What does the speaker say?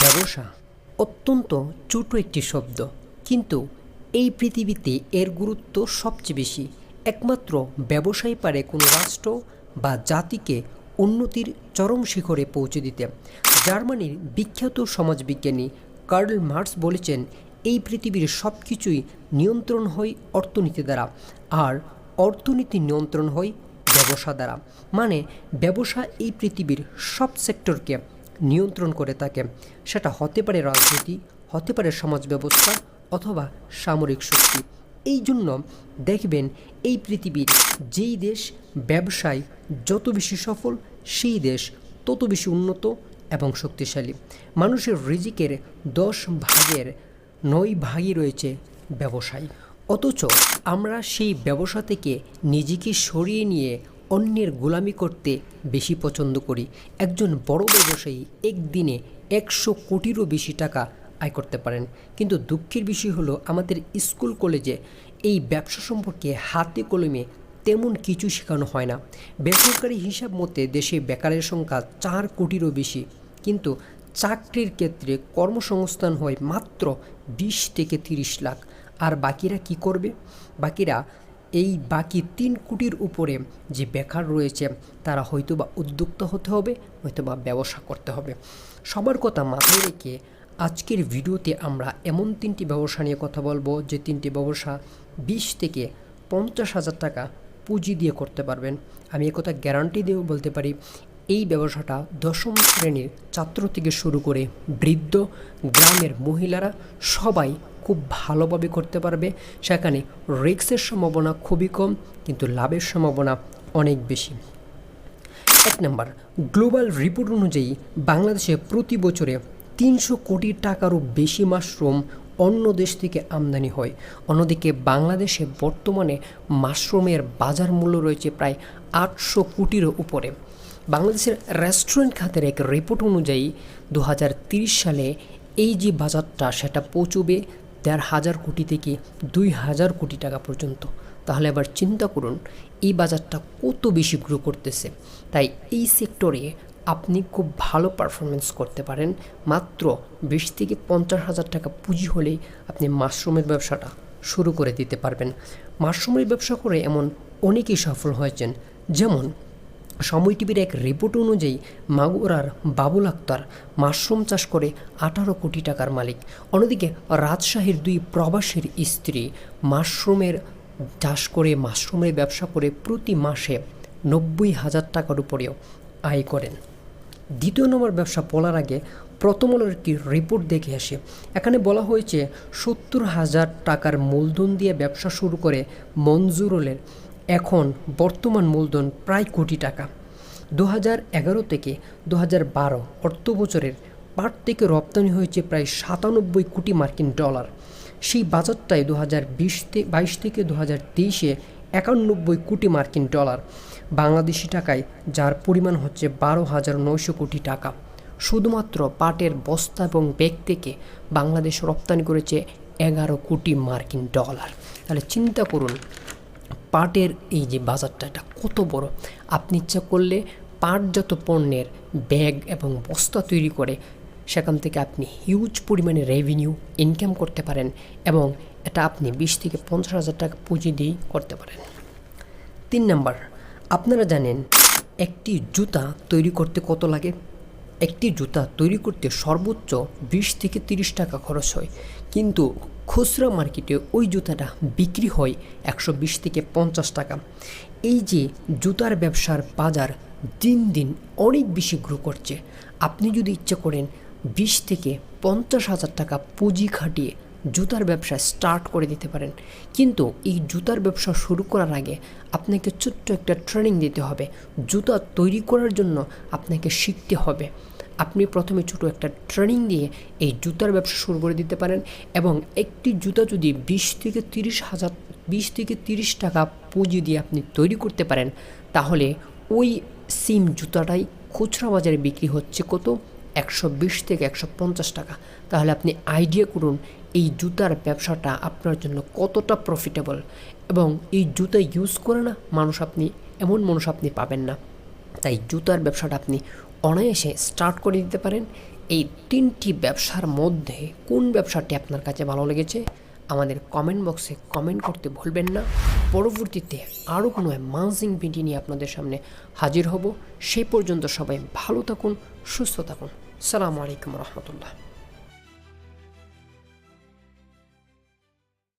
ব্যবসা অত্যন্ত ছোট একটি শব্দ, কিন্তু এই পৃথিবীতে এর গুরুত্ব সবচেয়ে বেশি। একমাত্র ব্যবসায় পারে কোনো রাষ্ট্র বা জাতিকে উন্নতির চরম শিখরে পৌঁছে দিতে। জার্মানির বিখ্যাত সমাজবিজ্ঞানী কার্ল মার্কস বলেছেন, এই পৃথিবীর সব কিছুই নিয়ন্ত্রণ হয় অর্থনীতি দ্বারা, আর অর্থনীতি নিয়ন্ত্রণ হয় ব্যবসা দ্বারা। মানে ব্যবসা এই পৃথিবীর সব সেক্টরকে নিয়ন্ত্রণ করে থাকে। সেটা হতে পারে রাজনীতি, হতে পারে সমাজ ব্যবস্থা অথবা সামরিক শক্তি। এই জন্য দেখবেন এই পৃথিবীর যেই দেশ ব্যবসায় যত বেশি সফল, সেই দেশ তত বেশি উন্নত এবং শক্তিশালী। মানুষের রিজিকের দশ ভাগের নয় ভাগই রয়েছে ব্যবসায়। অথচ আমরা সেই ব্যবসা থেকে নিজেকে সরিয়ে নিয়ে অন্যের গোলামি করতে বেশি পছন্দ করি। একজন বড় ব্যবসায়ী একদিনে একশো কোটিরও বেশি টাকা আয় করতে পারেন। কিন্তু দুঃখের বিষয় হলো, আমাদের স্কুল, কলেজে এই ব্যবসা সম্পর্কে হাতে কলমে তেমন কিছু শেখানো হয় না। বেসরকারি হিসাব মতে দেশে বেকারের সংখ্যা চার কোটিরও বেশি। কিন্তু চাকরির ক্ষেত্রে কর্মসংস্থান হয় মাত্র বিশ থেকে তিরিশ লাখ। আর বাকিরা কি করবে? বাকিরা এই বাকি তিন কোটির উপরে যে বেকার রয়েছে, তারা হয়তো বা উদ্যোক্তা হতে হবে হয়তো বা ব্যবসা করতে হবে। সবার কথা মাথায় রেখে আজকের ভিডিওতে আমরা এমন তিনটি ব্যবসা নিয়ে কথা বলব, যে তিনটি ব্যবসা বিশ থেকে পঞ্চাশ হাজার টাকা পুঁজি দিয়ে করতে পারবেন। আমি একথা গ্যারান্টি দিয়েও বলতে পারি এই ব্যবসাটা দশম শ্রেণির ছাত্র থেকে শুরু করে বৃদ্ধ গ্রামের মহিলারা সবাই খুব ভালোভাবে করতে পারবে। সেখানে রিক্সের সম্ভাবনা খুবই কম, কিন্তু লাভের সম্ভাবনা অনেক বেশি। এক নম্বর, গ্লোবাল রিপোর্ট অনুযায়ী বাংলাদেশে প্রতি বছরে তিনশো কোটি টাকারও বেশি মাশরুম অন্য দেশ থেকে আমদানি হয়। অন্যদিকে বাংলাদেশে বর্তমানে মাশরুমের বাজার মূল্য রয়েছে প্রায় আটশো কোটিরও উপরে। বাংলাদেশের রেস্টুরেন্ট খাতের এক রিপোর্ট অনুযায়ী দু সালে এই যে বাজারটা, সেটা পৌঁছবে দেড় হাজার কোটি থেকে দুই হাজার কোটি টাকা পর্যন্ত। তাহলে আবার চিন্তা করুন, এই বাজারটা কত বেশি গ্রো করতেছে? তাই এই সেক্টরে আপনি খুব ভালো পারফরমেন্স করতে পারেন। মাত্র বিশ থেকে পঞ্চাশ হাজার টাকা পুঁজি হলেই আপনি মাশরুমের ব্যবসাটা শুরু করে দিতে পারবেন। মাশরুমের ব্যবসা করে এমন অনেকেই সফল হয়েছেন। যেমন সময় টিভির এক রিপোর্ট অনুযায়ী মাগুরার বাবুল আক্তার মাশরুম চাষ করে আঠারো কোটি টাকার মালিক। অন্যদিকে রাজশাহীর দুই প্রবাসীর স্ত্রী মাশরুমের চাষ করে মাশরুমের ব্যবসা করে প্রতি মাসে নব্বই হাজার টাকার উপরেও আয় করেন। দ্বিতীয় নম্বর ব্যবসা বলার আগে প্রথম একটি রিপোর্ট দেখে আসে। এখানে বলা হয়েছে, সত্তর হাজার টাকার মূলধন দিয়ে ব্যবসা শুরু করে মঞ্জুরুলের এখন বর্তমান মূলধন প্রায় কোটি টাকা। দু এগারো থেকে দু হাজার বারো অর্থ বছরের পাট থেকে রপ্তানি হয়েছে প্রায় সাতানব্বই কোটি মার্কিন ডলার। সেই বাজারটায় দু হাজার বিশ বাইশ থেকে দু হাজার তেইশে একানব্বই কোটি মার্কিন ডলার। বাংলাদেশি টাকায় যার পরিমাণ হচ্ছে বারো হাজার নয়শো কোটি টাকা। শুধুমাত্র পাটের বস্তা এবং ব্যাগ থেকে বাংলাদেশ রপ্তানি করেছে এগারো কোটি মার্কিন ডলার। তাহলে চিন্তা করুন পাটের এই যে বাজারটা, এটা কত বড়? আপনি ইচ্ছা করলে পাটজাত পণ্যের ব্যাগ এবং বস্তা তৈরি করে সেখান থেকে আপনি হিউজ পরিমাণে রেভিনিউ ইনকাম করতে পারেন এবং এটা আপনি বিশ থেকে পঞ্চাশ হাজার টাকা পুঁজি দিয়েই করতে পারেন। তিন নাম্বার, আপনারা জানেন একটি জুতা তৈরি করতে কত লাগে? একটি জুতা তৈরি করতে সর্বোচ্চ বিশ থেকে তিরিশ টাকা খরচ হয়। কিন্তু খুচরা মার্কেটে ওই জুতাটা বিক্রি হয় একশো বিশ থেকে পঞ্চাশ টাকা। এই যে জুতার ব্যবসার বাজার দিন দিন অনেক বেশি গ্রো করছে। আপনি যদি ইচ্ছা করেন বিশ থেকে পঞ্চাশ হাজার টাকা পুঁজি খাটিয়ে জুতার ব্যবসা স্টার্ট করে দিতে পারেন। কিন্তু এই জুতার ব্যবসা শুরু করার আগে আপনাকে ছোট্ট একটা ট্রেনিং দিতে হবে। জুতা তৈরি করার জন্য আপনাকে শিখতে হবে। আপনি প্রথমে ছোটো একটা ট্রেনিং দিয়ে এই জুতার ব্যবসা শুরু করে দিতে পারেন এবং একটি জুতা যদি বিশ থেকে তিরিশ হাজার, বিশ থেকে তিরিশ টাকা পুঁজি দিয়ে আপনি তৈরি করতে পারেন, তাহলে ওই সিম জুতাটাই খুচরা বাজারে বিক্রি হচ্ছে কত? একশো বিশ থেকে একশো পঞ্চাশ টাকা। তাহলে আপনি আইডিয়া করুন এই জুতার ব্যবসাটা আপনার জন্য কতটা প্রফিটেবল এবং এই জুতা ইউজ করে না মানুষ আপনি, এমন মানুষ আপনি পাবেন না। তাই জুতার ব্যবসাটা আপনি অনায়াসে স্টার্ট করে দিতে পারেন। এই তিনটি ব্যবসার মধ্যে কোন ব্যবসাটি আপনার কাছে ভালো লেগেছে? আমাদের কমেন্ট বক্সে কমেন্ট করতে ভুলবেন না। পরবর্তীতে আরও কোনো অ্যামাউজিং ভিডিও নিয়ে আপনাদের সামনে হাজির হব। সেই পর্যন্ত সবাই ভালো থাকুন, সুস্থ থাকুন। সালামু আলাইকুম রহমতুল্লাহ।